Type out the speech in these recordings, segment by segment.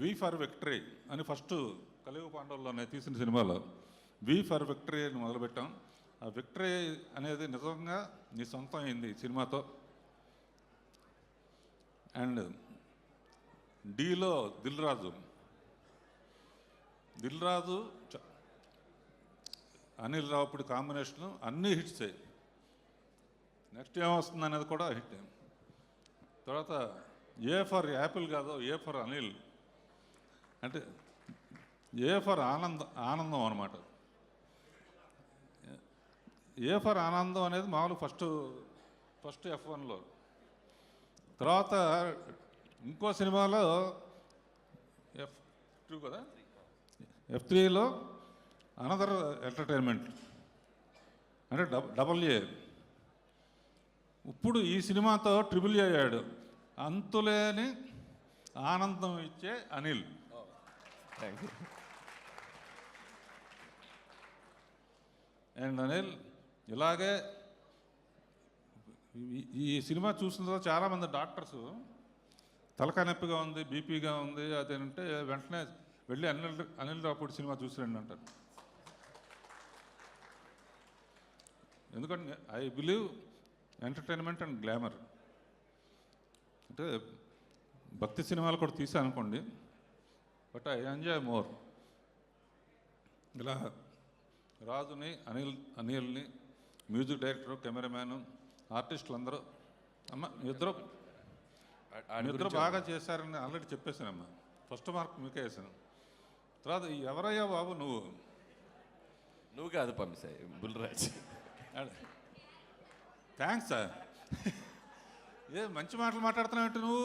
We for victory అని first కలియుగ పాండవుల్లోనే తీసిన సినిమాలో వి ఫర్ విక్టరీ అని మొదలుపెట్టాం. ఆ విక్టరీ అనేది నిజంగా నీ సొంతం అయింది ఈ సినిమాతో. అండ్ డీలో దిల్ రాజు దిల్ రాజు అనిల్ రావుపూడి కాంబినేషను అన్నీ హిట్సే నెక్స్ట్ ఏమొస్తుంది అనేది కూడా హిట్ తర్వాత ఏ ఫర్ యాపిల్ కాదు ఏ ఫర్ అనిల్. అంటే ఏ ఫర్ ఆనంద ఆనందం అనమాట ఏ ఫర్ ఆనందం అనేది మామూలు ఫస్ట్ ఫస్ట్ ఎఫ్ వన్లో. తర్వాత ఇంకో సినిమాలో ఎఫ్ టూ కదా? ఎఫ్ త్రీలో అనదర్ ఎంటర్టైన్మెంట్. అంటే డబ్ డబల్ ఏ. ఇప్పుడు ఈ సినిమాతో ట్రిపుల్ ఏ అయ్యాడు. అంతులేని ఆనందం ఇచ్చే Anil. Thank you and Anil ఇలాగే ఈ- సినిమా చూసిన తర్వాత చాలామంది డాక్టర్స్ తలకాయ నొప్పిగా ఉంది బీపీగా ఉంది అదేంటే వెంటనే వెళ్ళి అనిల్ అనిల్ రాపూడి సినిమా చూసిరండి అంటారు. ఎందుకంటే I believe entertainment and glamour. అంటే భక్తి సినిమాలు కూడా తీసాను అనుకోండి బట్ ఐ ఎంజాయ్ మోర్. ఇలా రాజుని అనిల్ అనిల్ని మ్యూజిక్ డైరెక్టర్ కెమెరామ్యాన్ ఆర్టిస్టులు అందరూ అమ్మ మీ ఇద్దరు బాగా చేశారని ఆల్రెడీ చెప్పేశానమ్మా. ఫస్ట్ మార్క్ మీకే వేసాను తర్వాత ఎవరయ్యా బాబు నువ్వు? నువ్వు కాదు పంపిసాయి బుల్రాజ్. Thanks sir. ఏ మంచి మాటలు మాట్లాడుతున్నావు నువ్వు?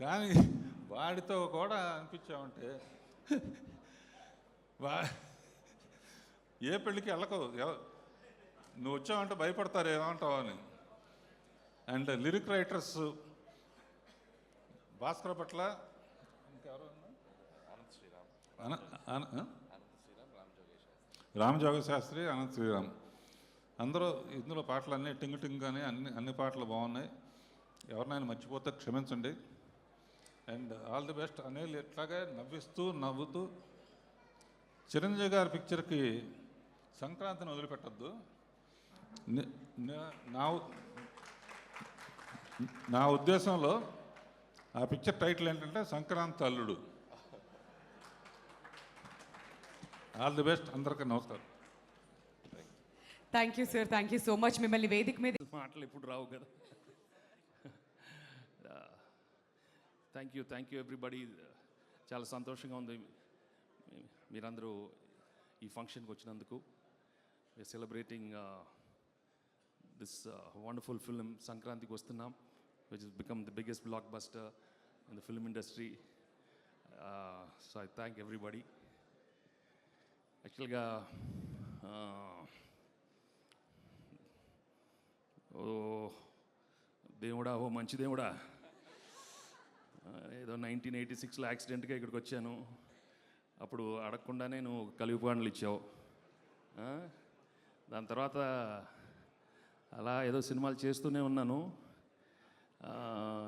కానీ వాడితో కూడా అనిపించావంటే వా ఏ పెళ్ళికి వెళ్ళకవు ఎవ- నువ్వు వచ్చావంటే భయపడతారు ఏమంటావు అని. అండ్ లిరిక్ రైటర్స్ భాస్కర్ పట్ల? రామజోగ శాస్త్రి. అనంత శ్రీరామ్. అందరూ ఇందులో పాటలు అన్నీ టింగ్ టింగ్ అని అన్ని అన్ని పాటలు బాగున్నాయి. ఎవరినైనా మర్చిపోతే క్షమించండి. And all the best. Anil ఇట్లాగే నవ్విస్తూ నవ్వుతూ చిరంజీవి గారి పిక్చర్కి సంక్రాంతిని వదిలిపెట్టద్దు. ని- న- నా ఉ- నా ఉద్దేశంలో ఆ పిక్చర్ టైటిల్ ఏంటంటే Sankranti Alludu. All the best. అందరికీ నమస్కారం. Thank you sir. Thank you so much. మిమ్మల్ని వేదిక మీద మాటలు ఇప్పుడు రావు కదా. Thank you thank you everybody. చాలా సంతోషంగా ఉంది. మీరందరూ ఈ ఫంక్షన్కి వచ్చినందుకు. సెలబ్రేటింగ్ దిస్ వండర్ఫుల్ ఫిల్మ్ సంక్రాంతికి వస్తున్నాం which is become the biggest block buster in the film industry so I thank everybody యాక్చువల్గా ఓ దేవుడా ఓ మంచి దేవుడా. ఏదో నైన్టీన్ ఎయిటీ సిక్స్లో యాక్సిడెంట్గా ఇక్కడికి వచ్చాను. అప్పుడు అడగకుండానే నువ్వు కలిపి పాటలు ఇచ్చావు దాని తర్వాత అలా ఏదో సినిమాలు చేస్తూనే ఉన్నాను.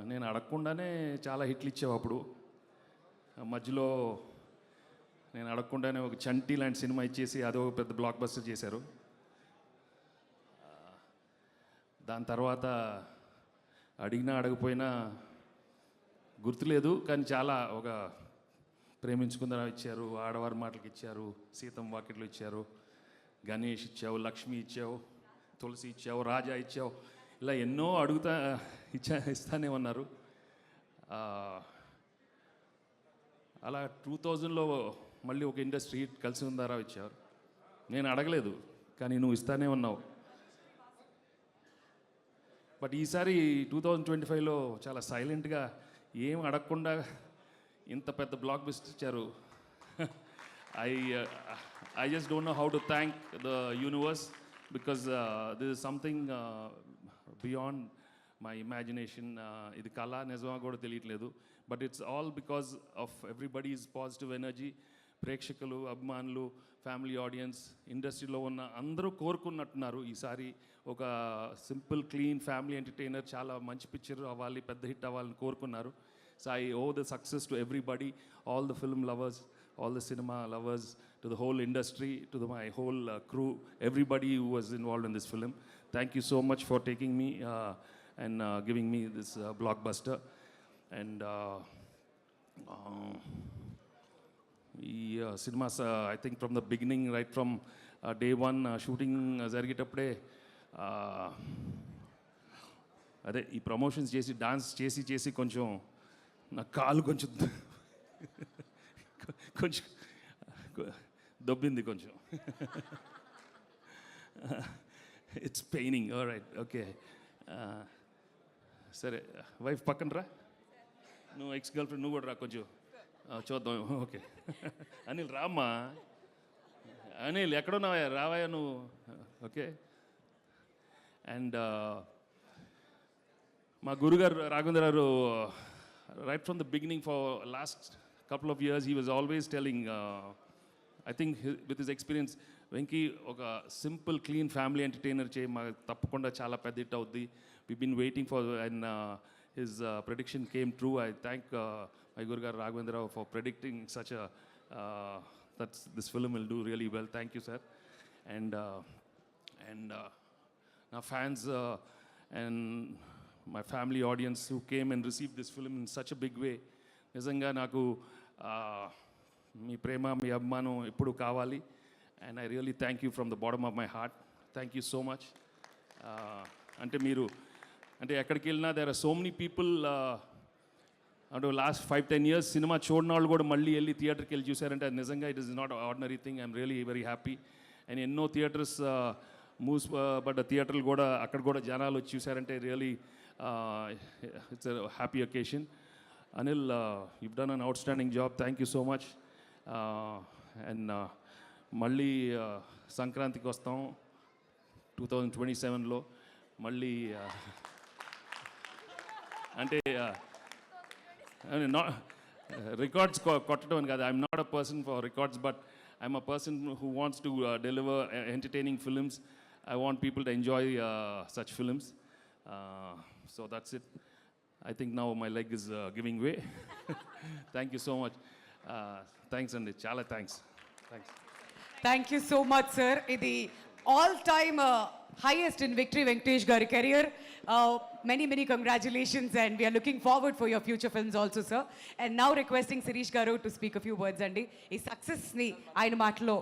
నేను అడగకుండానే చాలా హిట్లు ఇచ్చావు అప్పుడు. మధ్యలో నేను అడగకుండానే ఒక చంటి లాంటి సినిమా ఇచ్చేసి అదో పెద్ద బ్లాక్ బస్టర్ చేశారు. దాని తర్వాత అడిగినా అడగపోయినా గుర్తులేదు కానీ చాలా ఒక ప్రేమించుకుందరా ఇచ్చారు ఆడవారి మాటలకి ఇచ్చారు సీతం వాకిట్లు ఇచ్చారు గణేష్ ఇచ్చావు లక్ష్మి ఇచ్చావు తులసి ఇచ్చావు రాజా ఇచ్చావు ఇలా ఎన్నో అడుగుతా ఇచ్చా ఇస్తానే ఉన్నారు. అలా టూ థౌజండ్లో మళ్ళీ ఒక ఇండస్ట్రీ కలిసి ఉందారా ఇచ్చారు. నేను అడగలేదు కానీ నువ్వు ఇస్తానే ఉన్నావు. బట్ ఈసారి టూ థౌజండ్ ట్వంటీ ఫైవ్లో చాలా సైలెంట్గా ఏం అడగకుండా ఇంత పెద్ద బ్లాక్ బిస్ట్ ఇచ్చారు. I I just don't know how to thank the universe because this is something beyond my imagination ఇది కళ నిజమా కూడా తెలియట్లేదు. But it's all because of everybody's positive energy ప్రేక్షకులు అభిమానులు ఫ్యామిలీ ఆడియన్స్ ఇండస్ట్రీలో ఉన్న అందరూ కోరుకున్నట్టున్నారు. ఈసారి ఒక సింపుల్ క్లీన్ ఫ్యామిలీ ఎంటర్టైనర్ చాలా మంచి పిక్చర్ అవ్వాలి పెద్ద హిట్ అవ్వాలని కోరుకున్నారు. Sai owe the success to everybody all the film lovers all the cinema lovers to the whole industry to the my whole crew everybody who was involve in this film thank you so much for taking me and giving me this blockbuster and ఈ cinemas I think from the beginning right from day one shooting జరిగేటప్పుడే అదే ఈ promotions చేసి dance చేసి చేసి కొంచెం నా కాలు కొంచెం కొంచెం దొబ్బింది కొంచెం. ఇట్స్ పెయినింగ్ రైట్ ఓకే సరే వైఫ్ పక్కన రా. నువ్వు ఎక్స్ గర్ల్ ఫ్రెండ్ నువ్వు కూడా రా కొంచెం. చూద్దాం. ఓకే. అనిల్ రామ్మా. అనిల్ ఎక్కడున్నావా రావాయా నువ్వు. ఓకే. అండ్ మా గురుగారు Raghavendra garu right from the beginning for last couple of years he was always telling I think with his experience Venky ఒక సింపుల్ క్లీన్ ఫ్యామిలీ ఎంటర్టైనర్ చేయి. మా తప్పకుండా చాలా పెద్ద హిట్ అవుద్ది. We been waiting for and his prediction came true I thank my గురుగారు Raghavendra Rao for predicting such that's this film will do really well thank you sir and and నా fans and my family audience who came and receive this film in such a big way నిజంగా నాకు uh, మీ ప్రేమ మీ అభిమానం ఎప్పుడు కావాలి and I really thank you from the bottom of my heart thank you so much అంటే మీరు అంటే ఎక్కడికి వెళ్ళినా there are so many people అంటే last five ten years cinema చూడని వాళ్ళు కూడా మళ్ళీ వెళ్ళి థియేటర్కి వెళ్ళి చూసారంటే అది నిజంగా it is not ordinary thing I'm really very happy and ఎన్నో థియేటర్స్ మూస్ uh, uh, పడ్డ థియేటర్లు కూడా అక్కడ కూడా జనాలు వచ్చి చూసారంటే really it's happy occasion Anil you've done an outstanding job thank you so much and మళ్ళీ uh, సంక్రాంతికి వస్తాం. టూ థౌజండ్ ట్వంటీ సెవెన్లో మళ్ళీ అంటే నాట్ రికార్డ్స్ కొట్టడం అని కాదు I'm not a person for records but I'm a person who wants to deliver entertaining films I want people to enjoy such films so that's it I think now my leg is giving way thank you so much thanks అండి చాలా thanks thanks thank you so much sir ఇది all time highest in victory Venkatesh గారి career many many congratulations and we are looking forward for your future films also sir and now requesting Sirish గారు to speak a few words అండి ఈ సక్సెస్ని ఆయన మాటలో